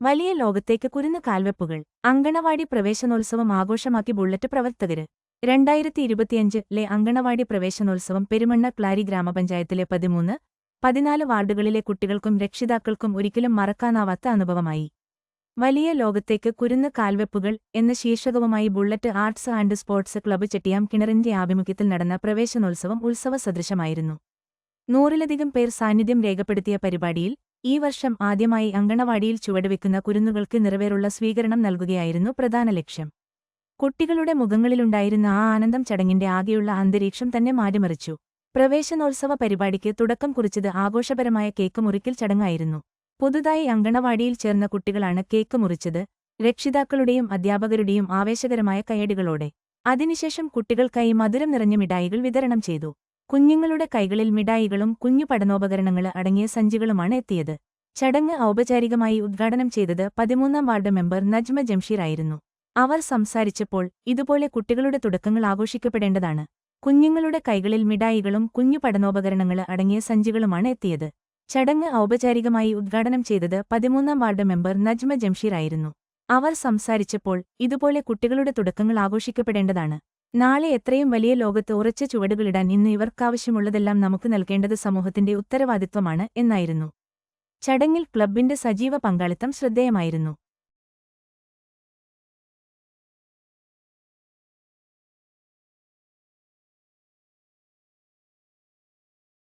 വലിയ ലോകത്തേക്ക് കുരുന്ന് കാൽവെപ്പുകൾ അങ്കണവാടി പ്രവേശനോത്സവം ആഘോഷമാക്കി ബുള്ളറ്റ് പ്രവർത്തകര്. രണ്ടായിരത്തി ഇരുപത്തിയഞ്ച് ലെ അങ്കണവാടി പ്രവേശനോത്സവം പെരുമണ്ണ ക്ലാരി ഗ്രാമപഞ്ചായത്തിലെ പതിമൂന്ന് പതിനാല് വാർഡുകളിലെ കുട്ടികൾക്കും രക്ഷിതാക്കൾക്കും ഒരിക്കലും മറക്കാനാവാത്ത അനുഭവമായി. വലിയ ലോകത്തേക്ക് കുരുന്ന് കാൽവെപ്പുകൾ എന്ന ശീർഷകവുമായി bullet arts and sports club Chettiyam കിണറിന്റെ ആഭിമുഖ്യത്തിൽ നടന്ന പ്രവേശനോത്സവം ഉത്സവ സദൃശമായിരുന്നു നൂറിലധികം പേർ സാന്നിധ്യം രേഖപ്പെടുത്തിയ പരിപാടിയിൽ ഈ വർഷം ആദ്യമായി അങ്കണവാടിയിൽ ചുവടുവെക്കുന്ന കുരുന്നുകൾക്ക് നിറവേറുള്ള സ്വീകരണം നൽകുകയായിരുന്നു പ്രധാന ലക്ഷ്യം. കുട്ടികളുടെ മുഖങ്ങളിലുണ്ടായിരുന്ന ആ ആനന്ദം ചടങ്ങിന്റെ ആകെയുള്ള അന്തരീക്ഷം തന്നെ മാറ്റിമറിച്ചു. പ്രവേശനോത്സവ പരിപാടിക്ക് തുടക്കം കുറിച്ചത് ആഘോഷപരമായ കേക്ക് മുറിക്കൽ ചടങ്ങായിരുന്നു. പുതുതായി അങ്കണവാടിയിൽ ചേർന്ന കുട്ടികളാണ് കേക്ക് മുറിച്ചത് രക്ഷിതാക്കളുടെയും അധ്യാപകരുടെയും ആവേശകരമായ കയ്യടികളോടെ. അതിനുശേഷം കുട്ടികൾക്കായി മധുരം നിറഞ്ഞ മിഠായികൾ വിതരണം ചെയ്തു. കുഞ്ഞുങ്ങളുടെ കൈകളിൽ മിഠായികളും കുഞ്ഞു പഠനോപകരണങ്ങൾ അടങ്ങിയ സഞ്ചികളുമാണ് എത്തിയത്. ചടങ്ങ് ഔപചാരികമായി ഉദ്ഘാടനം ചെയ്തത് പതിമൂന്നാം വാർഡ് മെമ്പർ നജ്മ ജംഷീർ ആയിരുന്നു. അവർ സംസാരിച്ചപ്പോൾ ഇതുപോലെ കുട്ടികളുടെ തുടക്കങ്ങൾ ആഘോഷിക്കപ്പെടേണ്ടതാണ്. കുഞ്ഞുങ്ങളുടെ കൈകളിൽ മിഠായികളും കുഞ്ഞു പഠനോപകരണങ്ങൾ അടങ്ങിയ സഞ്ചികളുമാണ് എത്തിയത്. ചടങ്ങ് ഔപചാരികമായി ഉദ്ഘാടനം ചെയ്തത് പതിമൂന്നാം വാർഡ് മെമ്പർ നജ്മ ജംഷീർ ആയിരുന്നു. അവർ സംസാരിച്ചപ്പോൾ ഇതുപോലെ കുട്ടികളുടെ തുടക്കങ്ങൾ ആഘോഷിക്കപ്പെടേണ്ടതാണ്. നാളെ എത്രയും വലിയ ലോകത്ത് ഉറച്ച ചുവടുകളിടാൻ ഇന്ന് ഇവർക്കാവശ്യമുള്ളതെല്ലാം നമുക്ക് നൽകേണ്ടത് സമൂഹത്തിന്റെ ഉത്തരവാദിത്വമാണ് എന്നായിരുന്നു. ചടങ്ങിൽ ക്ലബിന്റെ സജീവ പങ്കാളിത്തം ശ്രദ്ധേയമായിരുന്നു.